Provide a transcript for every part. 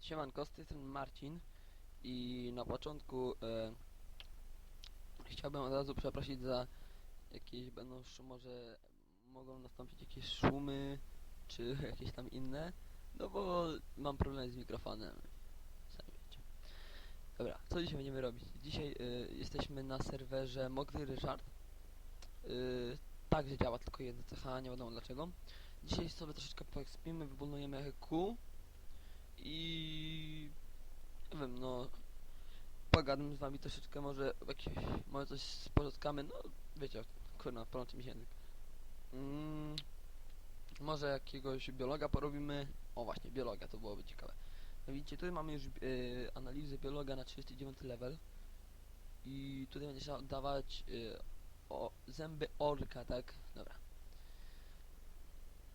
Siemanko, z tej strony Marcin i na początku e, chciałbym od razu przeprosić za jakieś będą może mogą nastąpić jakieś szumy czy jakieś tam inne, no bo mam problem z mikrofonem, sami wiecie. Dobra, co dzisiaj będziemy robić? Dzisiaj e, jesteśmy na serwerze Mokry Ryszard. E, tak, że działa tylko jedna cecha, nie wiadomo dlaczego. Dzisiaj sobie troszeczkę poekspimy, wybudujemy Q i nie wiem, no pogadam z wami troszeczkę, może jakieś, może coś spotkamy, no wiecie, kurna, plączy mi się język. Mm, może jakiegoś biologa porobimy, o właśnie, biologa, to byłoby ciekawe. Widzicie, tutaj mamy już y, analizę biologa na 39 level i tutaj będzie trzeba oddawać y, o, zęby orka, tak? Dobra.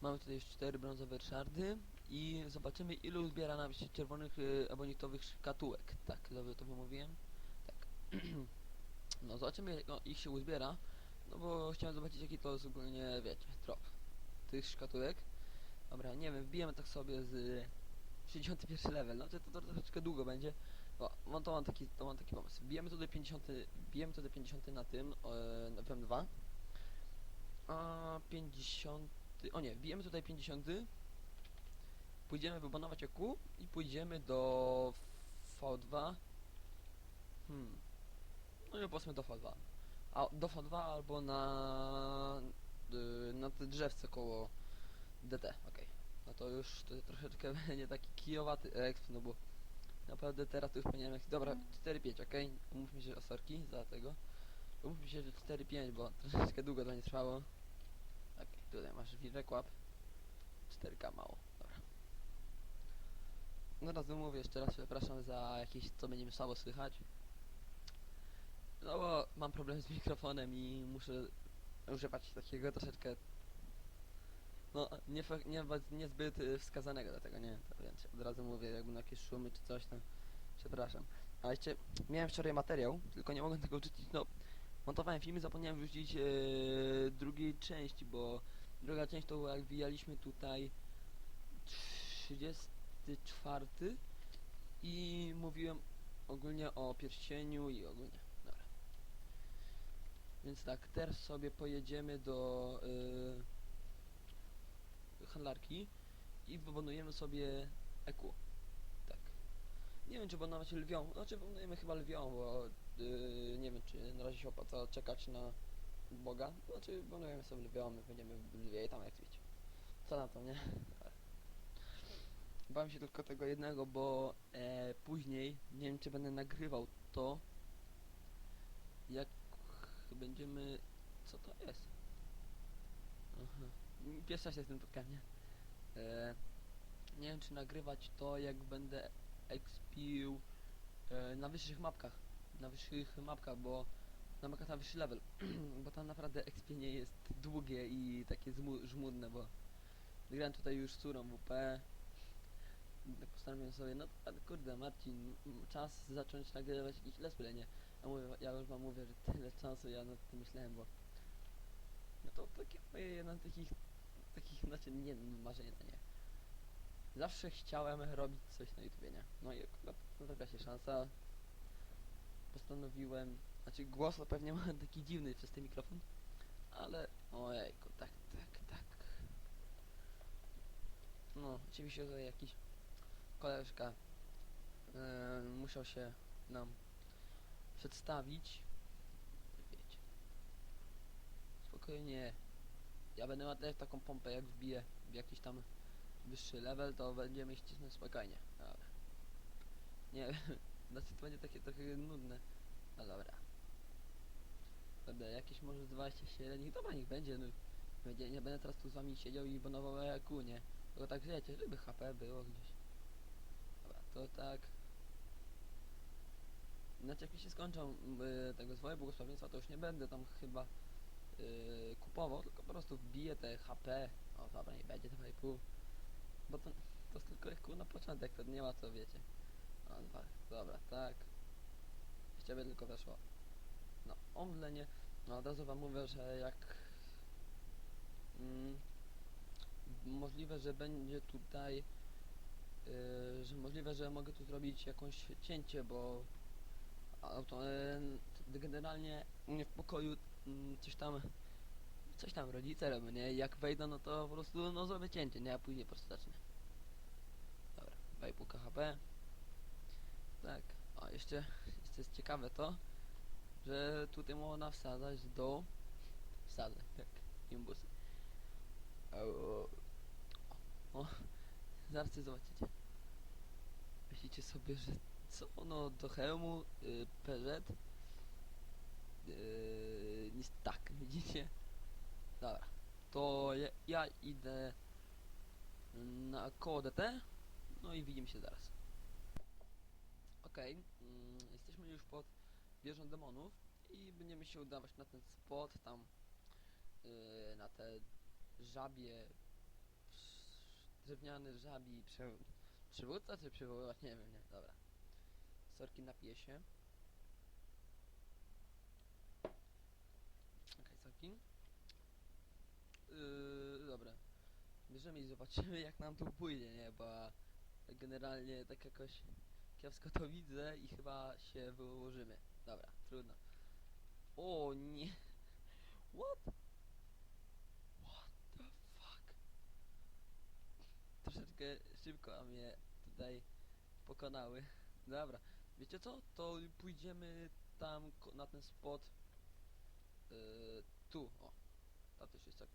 Mamy tutaj już cztery brązowe szardy i zobaczymy ilu zbiera nam się czerwonych y, ebonitowych szkatułek. Tak, dobrze to wymówiłem? Tak. no zobaczymy jak no, ich się uzbiera, no bo chciałem zobaczyć jaki to jest ogólnie, wiecie, trop tych szkatułek. Dobra, nie wiem, wbijemy tak sobie z y, 61 level, no to, to, to troszeczkę długo będzie. O, mam, to mam taki, to mam taki pomysł. Wbijemy to do 50, wbijemy to do 50 na tym, e, na PM2. A 50, o nie, wbijemy tutaj 50 pójdziemy wybanować EQ i pójdziemy do V2 hmm. No i powiedzmy do V2 a do V2 albo na y, na te drzewce koło DT, okej. No to już to troszeczkę będzie taki kijowaty exp, no bo naprawdę teraz to już powinienem dobra 4-5, okej, umówmy się o sorki za tego. Umówmy się, że 4-5, bo troszeczkę długo to nie trwało. Okej, tutaj masz wirek łap. 4K mało, dobra no mówię jeszcze raz przepraszam za jakieś co będzie mi słabo słychać. No bo mam problem z mikrofonem i muszę używać takiego troszeczkę no nie, nie, niezbyt y, wskazanego do tego, nie? Więc od razu mówię jakby na jakieś szumy czy coś tam. Przepraszam. A jeszcze miałem wczoraj materiał, tylko nie mogłem tego wrzucić, no montowałem film i zapomniałem wrzucić e, drugiej części, bo druga część to jak wijaliśmy tutaj 34 i mówiłem ogólnie o pierścieniu i ogólnie. Dobra. Więc tak, teraz sobie pojedziemy do yy, handlarki i wybudujemy sobie EQ. Tak. Nie wiem czy banować lwią, znaczy wybudujemy chyba lwią, bo yy, nie wiem czy na razie się opłaca czekać na Boga. Znaczy wybudujemy sobie lwią, my będziemy lwie tam jak wiecie. Co na to, nie? Bałem się tylko tego jednego, bo e, później nie wiem czy będę nagrywał to jak będziemy co to jest? Pierwsza się z tym spotkałem nie e, nie wiem czy nagrywać to jak będę expił e, na wyższych mapkach. Na wyższych mapkach, bo na mapkach na wyższy level. Bo tam naprawdę expienie jest długie i takie żmudne, bo grałem tutaj już z córą WP tak postanowiłem sobie, no kurde Marcin, czas zacząć nagrywać jakiś let's nie? Ja, mówię, ja już wam mówię, że tyle czasu ja nad tym myślałem, bo no to takie moje jedno takich, takich, znaczy nie marzenia, nie. Zawsze chciałem robić coś na YouTube, nie? No i akurat trafiła się szansa. Postanowiłem, znaczy głos to pewnie mam taki dziwny przez ten mikrofon, ale ojejku, tak, tak, tak. No, oczywiście tutaj jakiś koleżka e, musiał się nam przedstawić. Wiecie. Spokojnie. Ja będę miał też taką pompę, jak wbiję w jakiś tam wyższy level, to będziemy ścisnąć spokojnie. Dobra. Nie znaczy to będzie takie trochę nudne. No dobra. Będę jakieś może 20 średnich, dobra niech będzie, no. Będzie, nie będę teraz tu z wami siedział i bonował EQ, nie? Tylko tak wiecie, żeby HP było gdzieś. To tak. Znaczy jak mi się skończą y, tego swoje błogosławieństwa, to już nie będę tam chyba y, kupował, tylko po prostu wbiję te HP. O dobra, nie będzie 2,5. Bo to, to jest tylko EQ na początek, to nie ma co wiecie. O, dwa, dobra, tak. Jeszcze by tylko weszło. No, omdlenie. No od razu wam mówię, że jak mm, możliwe, że będzie tutaj yy, że możliwe, że mogę tu zrobić jakąś cięcie, bo auto, yy, generalnie w pokoju mm, coś tam coś tam rodzice robią, nie? Jak wejdą, no to po prostu no zrobię cięcie, nie? A później po prostu zacznę. Dobra, 2,5 KHP. Tak. O, jeszcze, jeszcze jest ciekawe to, że tutaj można wsadzać do... Wsadzać, tak. Imbusy. O, o, zaraz zobaczycie. Myślicie sobie, że co? No do hełmu y, PZ yy, nic tak, widzicie? Dobra, to ja, ja idę na koło DT, no i widzimy się zaraz. Okej, mm, jesteśmy już pod wieżą demonów i będziemy się udawać na ten spot, tam yy, na te żabie, drewniany żabi przywódca czy przywoływać, nie wiem, nie, dobra. Sorki napiję się. Okej, sorki. Yy, dobra. Bierzemy i zobaczymy jak nam tu pójdzie, nie? Bo generalnie tak jakoś kiepsko to widzę i chyba się wyłożymy. Dobra, trudno. O nie. What the fuck? Troszeczkę szybko a mnie tutaj pokonały. Dobra, wiecie co? To pójdziemy tam na ten spot. Yy, tu, o. Ta też jest tak.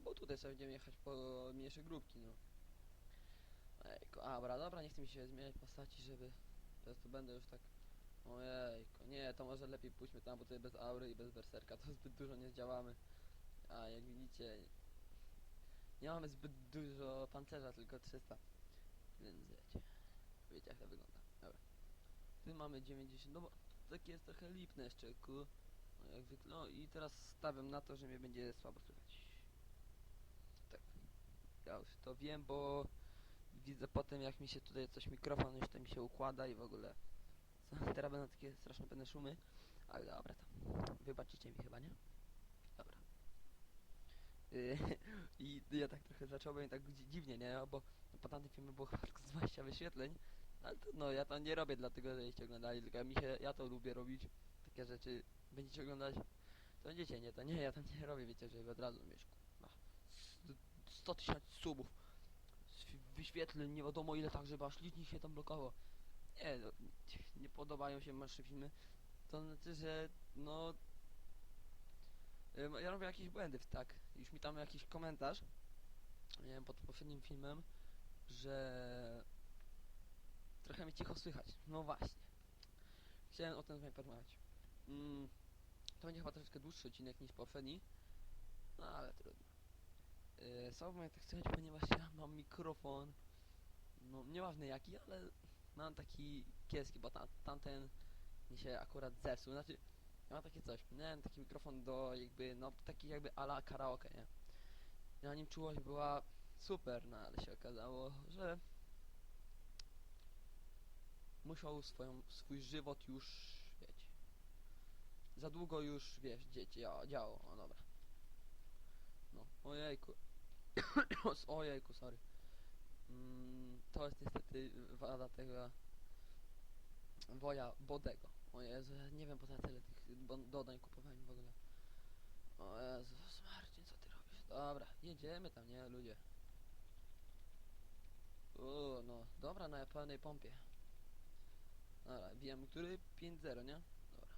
Bo tutaj sobie będziemy jechać po mniejsze grupki, no. Ejko, dobra, dobra, nie chcę mi się zmieniać postaci, żeby... Teraz to będę już tak... Ojejko, nie, to może lepiej pójdźmy tam, bo tutaj bez aury i bez berserka to zbyt dużo nie zdziałamy. A jak widzicie... Nie mamy zbyt dużo pancerza, tylko 300. Więc wiecie. Wiecie jak to wygląda. Dobra. Tu mamy 90, no bo takie jest trochę lipne jeszcze, ku. No jak zwykle. No i teraz stawiam na to, że mnie będzie słabo słychać. Tak. Ja już to wiem, bo widzę potem jak mi się tutaj coś mikrofon już to mi się układa i w ogóle. Teraz będą takie straszne pewne szumy. Ale dobra tam. Wybaczycie mi chyba, nie? Dobra. Yy, I ja tak trochę zacząłem tak dzi- dziwnie, nie? Bo po tamtym filmie było chyba tylko z 20 wyświetleń. Ale to, no ja to nie robię dlatego, żebyście oglądali, tylko mi się, ja to lubię robić. Takie rzeczy będziecie oglądać, to będziecie, nie, to nie, ja to nie robię, wiecie, żeby od razu mieć kurwa, s- 100 tysięcy subów, wyświetleń, nie wiadomo ile tak, żeby aż licznik się tam blokował. Nie, no, nie podobają się nasze filmy, to znaczy, że no... ym, Ja robię jakieś błędy, tak. Już mi tam jakiś komentarz, pod poprzednim filmem, że trochę mnie cicho słychać. No właśnie. Chciałem o tym z wami porozmawiać. Mm, to będzie chyba troszeczkę dłuższy odcinek niż poprzedni. No ale trudno. Yy, mnie tak słychać, ponieważ ja mam mikrofon. No nieważne jaki, ale mam taki kiepski, bo tam, tamten mi się akurat zepsuł. Znaczy, ja mam takie coś, miałem taki mikrofon do jakby, no taki jakby ala karaoke, nie? I na nim czułość była super, no ale się okazało, że musiał swoją, swój żywot już, wiecie, za długo już, wiesz, dzieci działo, działo, o dobra. No, ojejku. ojejku, sorry. Mm, to jest niestety wada tego woja Bodego. O Jezu, ja nie wiem po co tyle tych dodań kupowałem w ogóle. O Jezus Marcin, co ty robisz? Dobra, jedziemy tam, nie, ludzie. O, no, dobra, na pełnej pompie. Dobra, wiem, który? 5-0, nie? Dobra.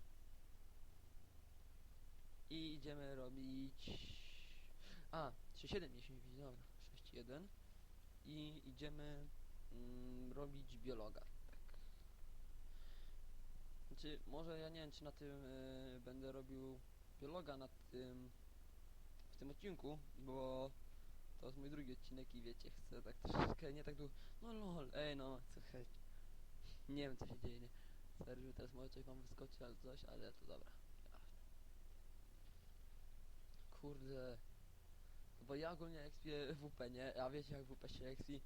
I idziemy robić... A, 3-7 nie się nie widzi, dobra. 6-1. I idziemy mm, robić biologa. Znaczy, może ja nie wiem, czy na tym y, będę robił biologa na tym... w tym odcinku, bo to jest mój drugi odcinek i wiecie, chcę tak troszeczkę, nie tak długo... No lol, ej no, hej. Nie wiem co się dzieje, nie. Serio, teraz może coś wam wyskoczy albo coś, ale to dobra. Kurde. Bo ja ogólnie ekspię WP, nie? A wiecie jak WP się ekspie?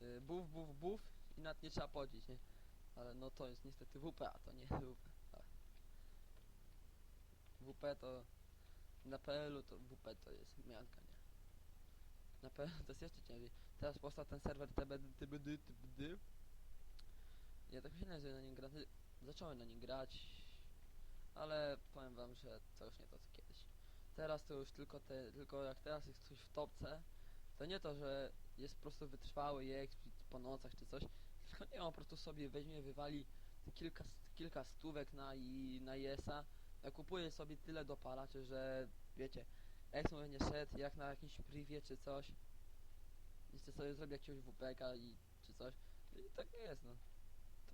Yy, buf, buf, buf i nad nie trzeba podzić, nie? Ale no to jest niestety WP, a to nie WP. Tak. WP to... Na PL-u to WP to jest mianka, nie? Na pewno to jest jeszcze ciężej. Teraz powstał ten serwer TBD, TBD. Ja tak że na nim gra... Zacząłem na nim grać, ale powiem wam, że to już nie to co kiedyś. Teraz to już tylko te, tylko jak teraz jest ktoś w topce, to nie to, że jest po prostu wytrwały ekspit po nocach czy coś, tylko nie on po prostu sobie weźmie, wywali kilka, kilka stówek na i na IS-a, a kupuje sobie tyle dopalaczy, że wiecie, Exmo będzie szedł jak na jakimś privie czy coś. Jeszcze sobie zrobi jakiegoś WPK i czy coś. I tak nie jest no.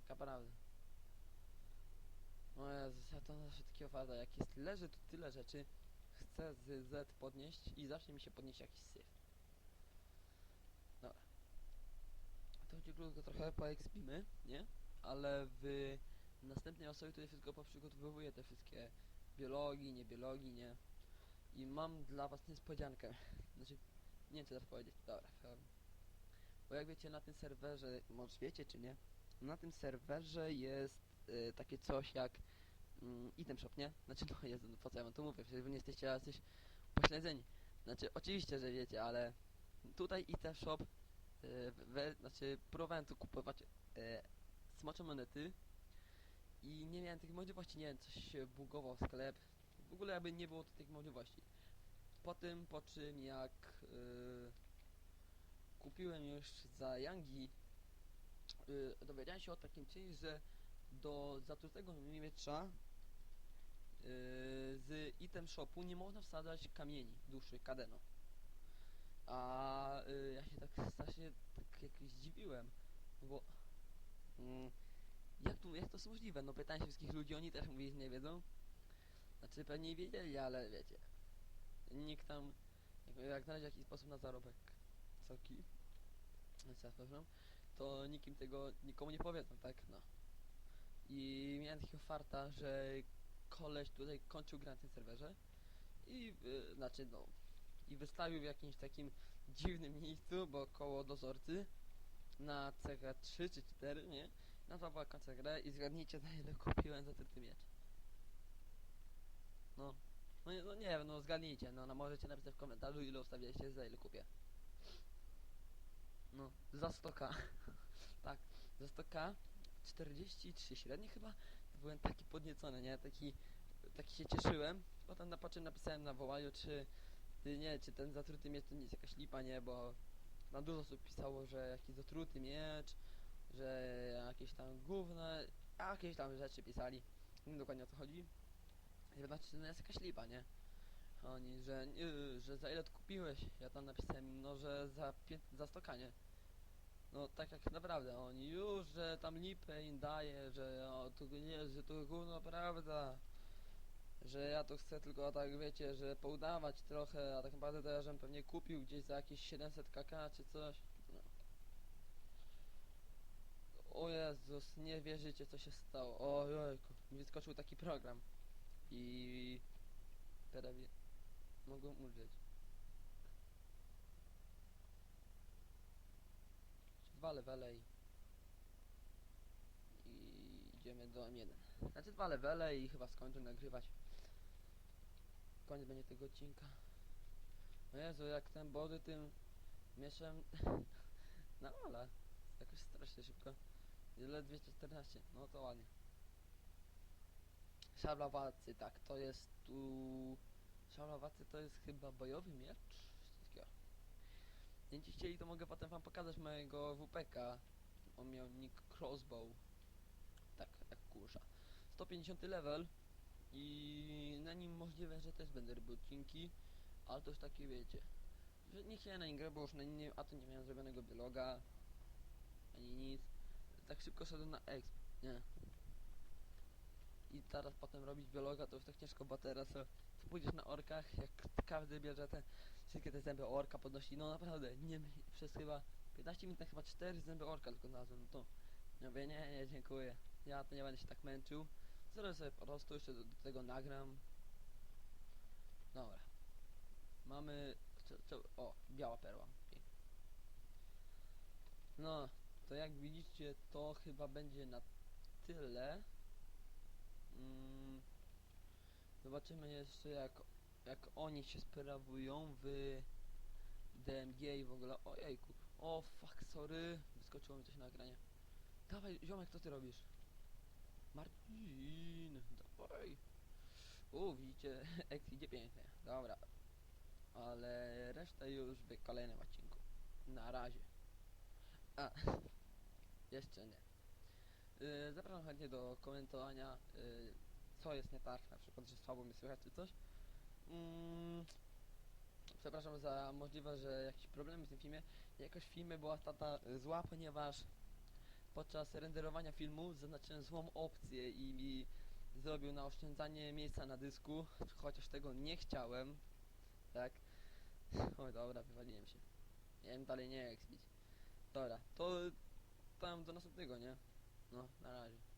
Taka prawda. O Jezus, ja to zawsze takiego farta, jak jest leży tu tyle rzeczy, chcę z Z podnieść i zacznie mi się podnieść jakiś syf. Dobra. To chodzi krótko trochę poekspimy, nie? Ale w następnej osobie tutaj wszystko poprzygotowuję te wszystkie biologii, nie biologii, nie? I mam dla was niespodziankę. Znaczy, nie wiem co teraz powiedzieć. Dobra, Bo jak wiecie na tym serwerze, może wiecie czy nie, na tym serwerze jest y, takie coś jak mm, item shop, nie? Znaczy no Jezu, no po co ja wam to mówię, przecież wy nie jesteście jacyś pośledzeni. Znaczy oczywiście, że wiecie, ale tutaj item shop, y, we, znaczy próbowałem tu kupować y, smocze monety i nie miałem tych możliwości, nie wiem, coś się bugował sklep, w ogóle jakby nie było tych możliwości. Po tym, po czym jak yy, kupiłem już za Yangi, yy, dowiedziałem się o takim czymś, że do zatrutego miecza yy, z item shopu nie można wsadzać kamieni duszy kadeno. A yy, ja się tak strasznie tak jakoś zdziwiłem, bo mm, jak, tu, to jest możliwe? No pytałem się wszystkich ludzi, oni też mówili, że nie wiedzą. Znaczy pewnie wiedzieli, ale wiecie. Nikt tam. Jak, jak znaleźć jakiś sposób na zarobek ja przepraszam, to nikim tego nikomu nie powiedzą, tak? No. I miałem takiego farta, że koleś tutaj kończył grę na tym serwerze i y, znaczy no i wystawił w jakimś takim dziwnym miejscu, bo koło dozorcy na CH3 czy 4, nie? Nazwał końca grę i zgadnijcie za ile kupiłem za ten miecz. No. No nie, no nie wiem, no zgadnijcie, no, no możecie napisać w komentarzu ile ustawialiście, za ile kupię. No, za 100k. tak, za 100k 43 średnie chyba. Byłem taki podniecony, nie? Taki, taki się cieszyłem. Potem na patrzę napisałem na wołaniu, czy ty nie, czy ten zatruty miecz to nie jest jakaś lipa, nie, bo na dużo osób pisało, że jakiś zatruty miecz, że jakieś tam gówna, jakieś tam rzeczy pisali. Nie wiem dokładnie o co chodzi. Nie znaczy, to jest jakaś lipa, nie? Oni, że, że za ile kupiłeś? Ja tam napisałem, no, że za, pię- za stokanie. No, tak jak naprawdę, oni już, że tam lipę im daje, że o, to nie, że to gówno prawda. Że ja to chcę tylko tak, wiecie, że poudawać trochę, a tak naprawdę to ja żem pewnie kupił gdzieś za jakieś 700 kk czy coś. No. O Jezus, nie wierzycie co się stało. O jojku, mi wyskoczył taki program. I prawie mogą umrzeć. Dwa levele i, i idziemy do M1. Znaczy dwa levele i chyba skończę nagrywać. Koniec będzie tego odcinka. O Jezu, jak ten body tym mieszem na ola. Jakoś strasznie szybko. Ile 214? No to ładnie. Szablawacy, tak, to jest tu... Szablawacy to jest chyba bojowy miecz? Jeśli chcieli, to mogę potem wam pokazać mojego WPK. On miał nick Crossbow. Tak, jak kurza. 150 level i na nim możliwe, że też będę robił odcinki, ale to już takie wiecie, że nie chciałem na nim grać, bo już na nim, a to nie miałem zrobionego biologa, ani nic. Tak szybko szedłem na exp, nie? I teraz potem robić biologa to już tak ciężko, bo teraz to, to pójdziesz na orkach, jak każdy bierze te wszystkie te zęby orka podnosi, no naprawdę, nie przez chyba 15 minut chyba 4 zęby orka tylko znalazłem, no to ja mówię, nie, nie, dziękuję, ja to nie będę się tak męczył, zrobię sobie po prostu, jeszcze do, do tego nagram. Dobra. Mamy, co, co, o, biała perła, pięknie. No, to jak widzicie, to chyba będzie na tyle. Mm, zobaczymy jeszcze jak, jak oni się sprawują w DMG i w ogóle, ojejku, o fuck, sorry, wyskoczyło mi coś na ekranie. Dawaj, ziomek, co ty robisz? Marcin, dawaj. U, widzicie, X idzie pięknie, dobra. Ale resztę już w kolejnym odcinku. Na razie. A, jeszcze nie. Yy, zapraszam chętnie do komentowania, yy, co jest nie tak, na przykład, że słabo mnie słychać czy coś. Mm, przepraszam za możliwe, że jakieś problemy w tym filmie. Jakoś w filmie była tata y, zła, ponieważ podczas renderowania filmu zaznaczyłem złą opcję i mi zrobił na oszczędzanie miejsca na dysku, chociaż tego nie chciałem. Tak. Oj dobra, wywaliłem się. Miałem dalej nie expić. Dobra, to tam do następnego, nie? No, na razie.